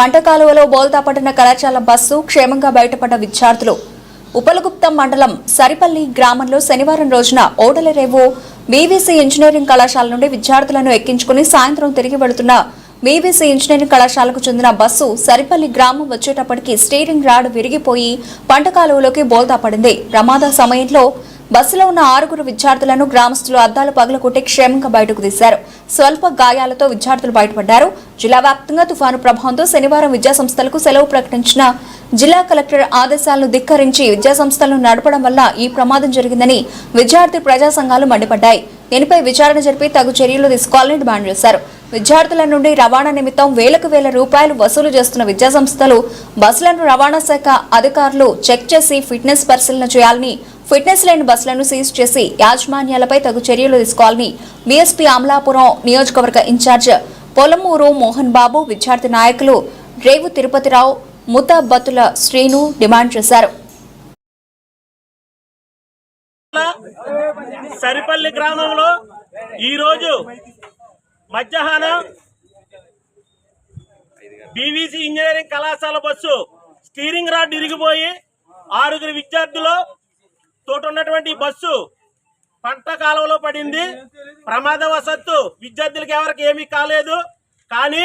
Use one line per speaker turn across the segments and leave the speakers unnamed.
పంట కాలువలో బోల్తా పడిన కళాశాల బస్సు క్షేమంగా బయటపడ్డ విద్యార్థులు. ఉపలగుప్తం మండలం సరిపల్లి గ్రామంలో శనివారం రోజున ఓడలరేవు బీవీసీ ఇంజనీరింగ్ కళాశాల నుండి విద్యార్థులను ఎక్కించుకుని సాయంత్రం తిరిగి వెళుతున్న బీవీసీ ఇంజనీరింగ్ కళాశాలకు చెందిన బస్సు సరిపల్లి గ్రామం వచ్చేటప్పటికి స్టీరింగ్ రాడ్ విరిగిపోయి పంట కాలువలోకి బోల్తా పడింది. ప్రమాద సమయంలో బస్సులో ఉన్న ఆరుగురు విద్యార్థులను గ్రామస్తులు అద్దాలు పగలకొట్టి క్షేమంగా బయటకు తీశారు. స్వల్ప గాయాలతో విద్యార్థులు బయటపడ్డారు. జిల్లా వ్యాప్తంగా తుఫాను ప్రభావంతో శనివారం విద్యాసంస్థలకు సెలవు ప్రకటించిన జిల్లా కలెక్టర్ ఆదేశాలను ధిక్కరించి విద్యాసంస్థలను నడపడం వల్ల ఈ ప్రమాదం జరిగిందని విద్యార్థి ప్రజా సంఘాలు మండిపడ్డాయి. దీనిపై విచారణ జరిపి తగు చర్యలు తీసుకోవాలని డిమాండ్ చేశారు. విద్యార్థుల నుండి రవాణా నిమిత్తం వేలకు వేల రూపాయలు వసూలు చేస్తున్న విద్యాసంస్థలు బస్సులను రవాణా శాఖ అధికారులు చెక్ చేసి ఫిట్నెస్ పరిశీలన చేయాలని ఫిట్నెస్ లేని బస్సులను సీజ్ చేసి యాజమాన్యాలపై తగు చర్యలు తీసుకోవాలని బీఎస్పీ అమలాపురం నియోజకవర్గ ఇన్ఛార్జ్ పొలమూరు మోహన్ బాబు విద్యార్థి నాయకులు రేవు తిరుపతిరావు ముతాబత్తుల శ్రీను డిమాండ్ చేశారు.
సరిపల్లి గ్రామంలో ఈరోజు మధ్యాహ్నం బీవీసీ ఇంజనీరింగ్ కళాశాల బస్సు స్టీరింగ్ రాడ్ ఇరిగిపోయి ఆరుగురు విద్యార్థులు తోట ఉన్నటువంటి బస్సు పంట కాలంలో పడింది. ప్రమాదవశత్తు విద్యార్థులకు ఎవరికి ఏమీ కాలేదు. కానీ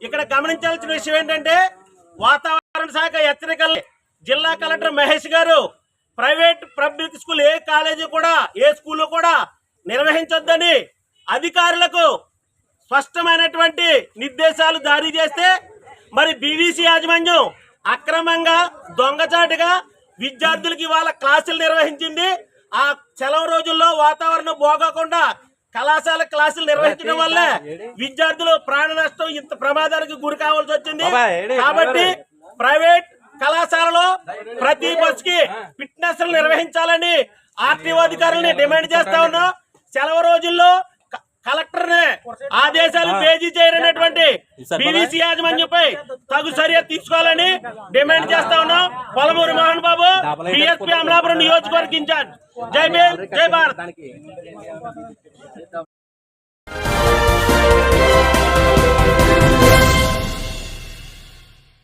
ఇక్కడ గమనించాల్సిన విషయం ఏంటంటే వాతావరణ శాఖ హెచ్చరికలు జిల్లా collector Mahesh garu private public school ఏ కాలేజీ కూడా ఏ స్కూల్ కూడా నిర్వహించొద్దని అధికారులకు స్పష్టమైనటువంటి నిర్దేశాలు జారీ చేస్తే మరి బీవీసీ యాజమాన్యం అక్రమంగా దొంగచాటుగా విద్యార్థులకి ఇవాళ క్లాసులు నిర్వహించింది. ఆ సెలవు రోజుల్లో వాతావరణం బాగోకుండా కళాశాల క్లాసులు నిర్వహించడం వల్లే విద్యార్థులు ప్రాణ నష్టం ఇంత ప్రమాదానికి గురి కావాల్సి వచ్చింది. కాబట్టి ప్రైవేట్ కళాశాలలో ప్రతి బస్కి ఫిట్నెస్ నిర్వహించాలని ఆర్టీఓ అధికారులని డిమాండ్ చేస్తా ఉన్నాం. సెలవు రోజుల్లో కలెక్టర్ ఆదేశాలు పేజీ చేయనటువంటి బీవీసీ యాజమాన్యంపై తగు చర్య తీసుకోవాలని డిమాండ్ చేస్తా ఉన్నాం. పొలమూరు మోహన్ బాబు బిఎస్పీ అమలాపురం నియోజకవర్గ ఇన్ఛార్జ్. జై భీమ్ జై భారత్.